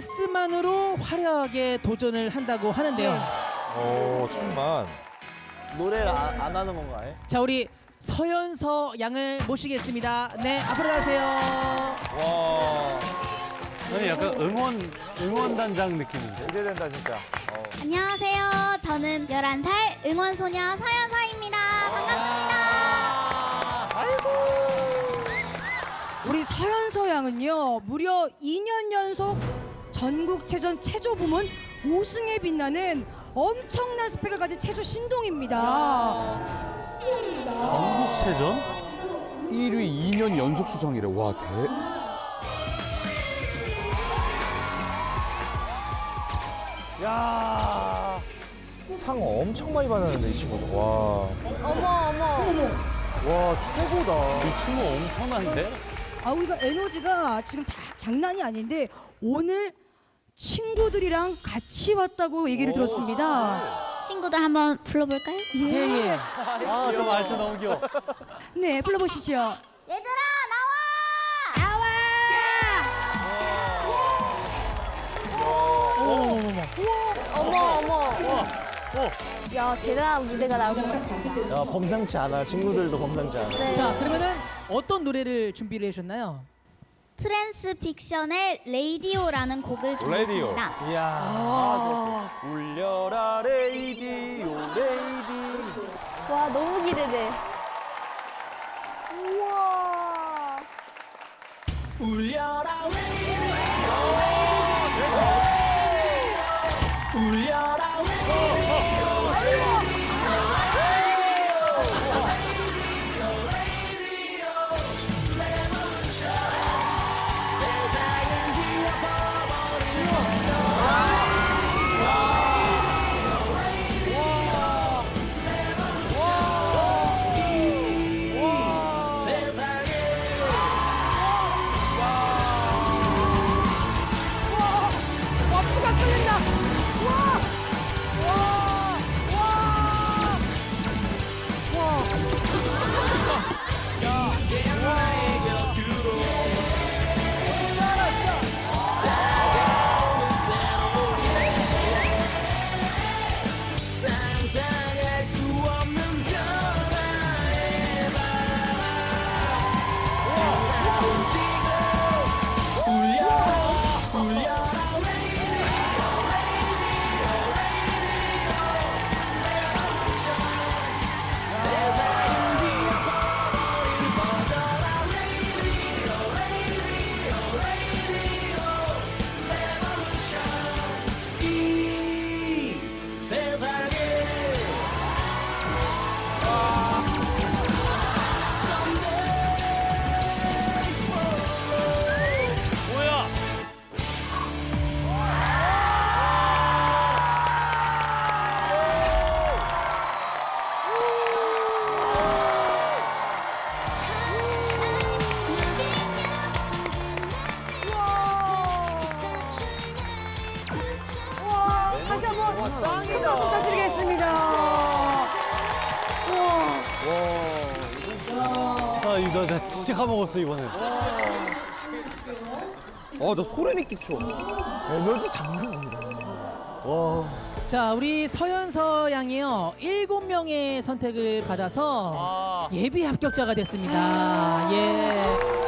댄스만으로 화려하게 도전을 한다고 하는데요. 오, 춤만. 노래를 안, 안 하는 건가요? 자, 우리 서연서 양을 모시겠습니다. 네, 앞으로 나오세요. 와. 아니 약간 응원 응원단장 느낌인데. 기대된다, 진짜. 어. 안녕하세요. 저는 11살 응원소녀 서연서입니다. 반갑습니다. 우리 서현서 양은요 무려 2년 연속 전국체전 체조 부문 5승에 빛나는 엄청난 스펙을 가진 체조 신동입니다. 전국체전? 1위 2년 연속 수상이래. 와, 대. 야. 상 엄청 많이 받았는데, 이 친구도. 와. 어머 어머. 와, 최고다. 이 친구 엄청난데? 아 우리가 에너지가 지금 다 장난이 아닌데 오늘 친구들이랑 같이 왔다고 얘기를 들었습니다. 친구들 한번 불러볼까요? 예, 예. 아, 저 말투 너무 귀여워. 네 불러보시죠. 얘들아 나와! 어머 어머. 야 대단한 무대가 나올 것 같아. 야, 범상치 않아. 친구들도 범상치 않아. 자, 그러면은 어떤 노래를 준비를 해주셨나요? 트랜스 픽션의 레이디오라는 곡을 준비했습니다. 이야. 아, 울려라, 레이디오, 레이디. 와 너무 기대돼. 우와. 와프가 큰 박수 부탁드리겠습니다. 와, 아, 이거 나, 나 진짜 까먹었어 이번에. 어, 너 소름이 끼쳐. 에너지 장난 아니다. 와. 자, 우리 서연서 양이요. 일곱 명의 선택을 받아서 아, 예비 합격자가 됐습니다. 예.